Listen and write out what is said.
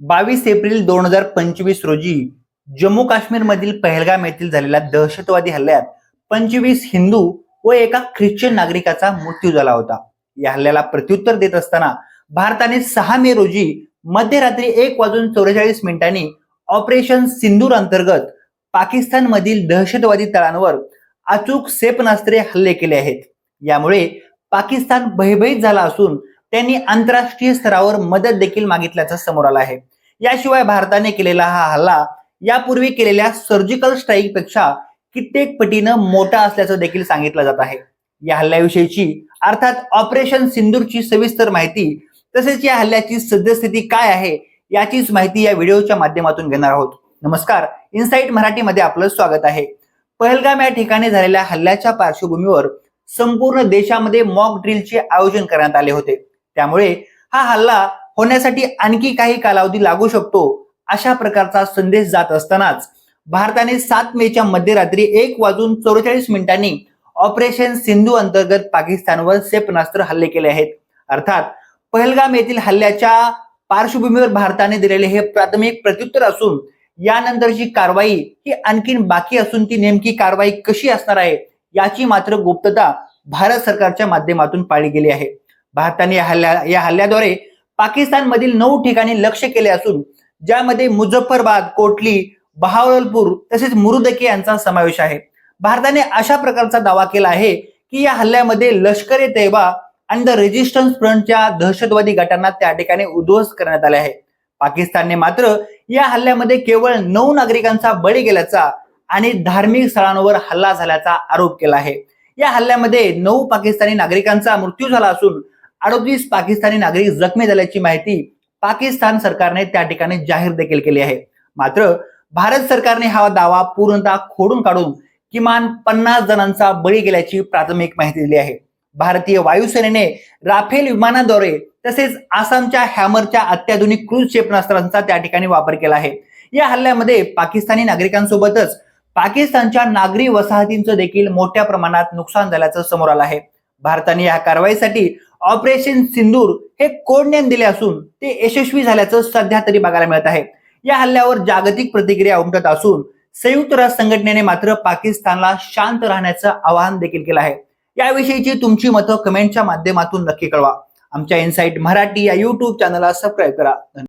बावीस एप्रिल दोन हजार पंचवीस रोजी जम्मू काश्मीरमधील पहलगाम येथील झालेल्या दहशतवादी हल्ल्यात पंचवीस हिंदू व एका ख्रिश्चन नागरिकाचा मृत्यू झाला होता. या हल्ल्याला प्रत्युत्तर देत असताना भारताने सहा मे रोजी मध्यरात्री एक वाजून चौवेचाळीस मिनिटांनी ऑपरेशन सिंदूर अंतर्गत पाकिस्तानमधील दहशतवादी तळांवर अचूक क्षेपणास्त्रे हल्ले केले आहेत. यामुळे पाकिस्तान भयभीत झाला असून त्यांनी आंतरराष्ट्रीय स्तरावर मदत देखील मागितल्याचं समोर आलं आहे. याशिवाय भारताने केलेला हा हल्ला यापूर्वी केलेल्या सर्जिकल स्ट्राईकपेक्षा कित्येक पटीनं मोठा असल्याचं देखील सांगितलं जात आहे. या हल्ल्याविषयीची अर्थात ऑपरेशन सिंदूरची सविस्तर माहिती तसेच या हल्ल्याची सद्यस्थिती काय आहे याचीच माहिती या व्हिडिओच्या माध्यमातून घेणार आहोत. नमस्कार इनसाईट मराठीमध्ये आपलं स्वागत आहे. पहलगाम या ठिकाणी झालेल्या हल्ल्याच्या पार्श्वभूमीवर संपूर्ण देशामध्ये मॉक ड्रिलचे आयोजन करण्यात आले होते. त्यामुळे हा हल्ला होण्यासाठी आणखी काही कालावधी लागू शकतो अशा प्रकारचा संदेश जात असतानाच भारताने सात मेच्या मध्यरात्री एक वाजून चौवेचाळीस मिनिटांनी ऑपरेशन सिंधू अंतर्गत पाकिस्तानवर क्षेपणास्त्र हल्ले केले आहेत. अर्थात पहलगाम येथील हल्ल्याच्या पार्श्वभूमीवर भारताने दिलेले हे प्राथमिक प्रत्युत्तर असून यानंतरची कारवाई ही आणखीन बाकी असून ती नेमकी कारवाई कशी असणार आहे याची मात्र गुप्तता भारत सरकारच्या माध्यमातून पाळली गेली आहे. भारताने या हल्ल्या या हल्ल्याद्वारे पाकिस्तानमधील नऊ ठिकाणी लक्ष केले असून ज्यामध्ये मुझफ्फरबाद कोटली बहावलपूर तसेच मुरुदके यांचा समावेश आहे. भारताने अशा प्रकारचा दावा केला आहे की या हल्ल्यामध्ये लष्कर ए तैबा आणि द रेजिस्टन्स फ्रंटच्या दहशतवादी गटांना त्या ठिकाणी उद्ध्वस्त करण्यात आले आहे. पाकिस्तानने मात्र या हल्ल्यामध्ये केवळ नऊ नागरिकांचा बळी गेल्याचा आणि धार्मिक स्थळांवर हल्ला झाल्याचा आरोप केला आहे. या हल्ल्यामध्ये नऊ पाकिस्तानी नागरिकांचा मृत्यू झाला असून अडोतीस पाकिस्तानी नागरिक जखमी झाल्याची माहिती पाकिस्तान सरकारने त्या ठिकाणी जाहीर देखील केली आहे. मात्र भारत सरकारने हा दावा पूर्णतः खोडून काढून किमान पन्नास जणांचा बळी गेल्याची प्राथमिक माहिती दिली आहे. भारतीय वायुसेनेने राफेल विमानाद्वारे तसेच आसामच्या हॅमरच्या अत्याधुनिक क्रूज क्षेपणास्त्रांचा त्या ठिकाणी वापर केला आहे. या हल्ल्यामध्ये पाकिस्तानी नागरिकांसोबतच पाकिस्तानच्या नागरी वसाहतींचं देखील मोठ्या प्रमाणात नुकसान झाल्याचं समोर आलं आहे. भारताने या कारवाईसाठी ऑपरेशन सिंदूर हे कोडनेम दिले असून ते यशस्वी झाल्याचं सध्या तरी बघायला मिळत आहे. या हल्ल्यावर जागतिक प्रतिक्रिया उमटत असून संयुक्त राष्ट्र संघटनेने मात्र पाकिस्तानला शांत राहण्याचं आवाहन देखील केलं आहे. याविषयीची तुमची मतं कमेंटच्या माध्यमातून नक्की कळवा. आमच्या इनसाइट मराठी या युट्यूब चॅनलला सबस्क्राईब करा.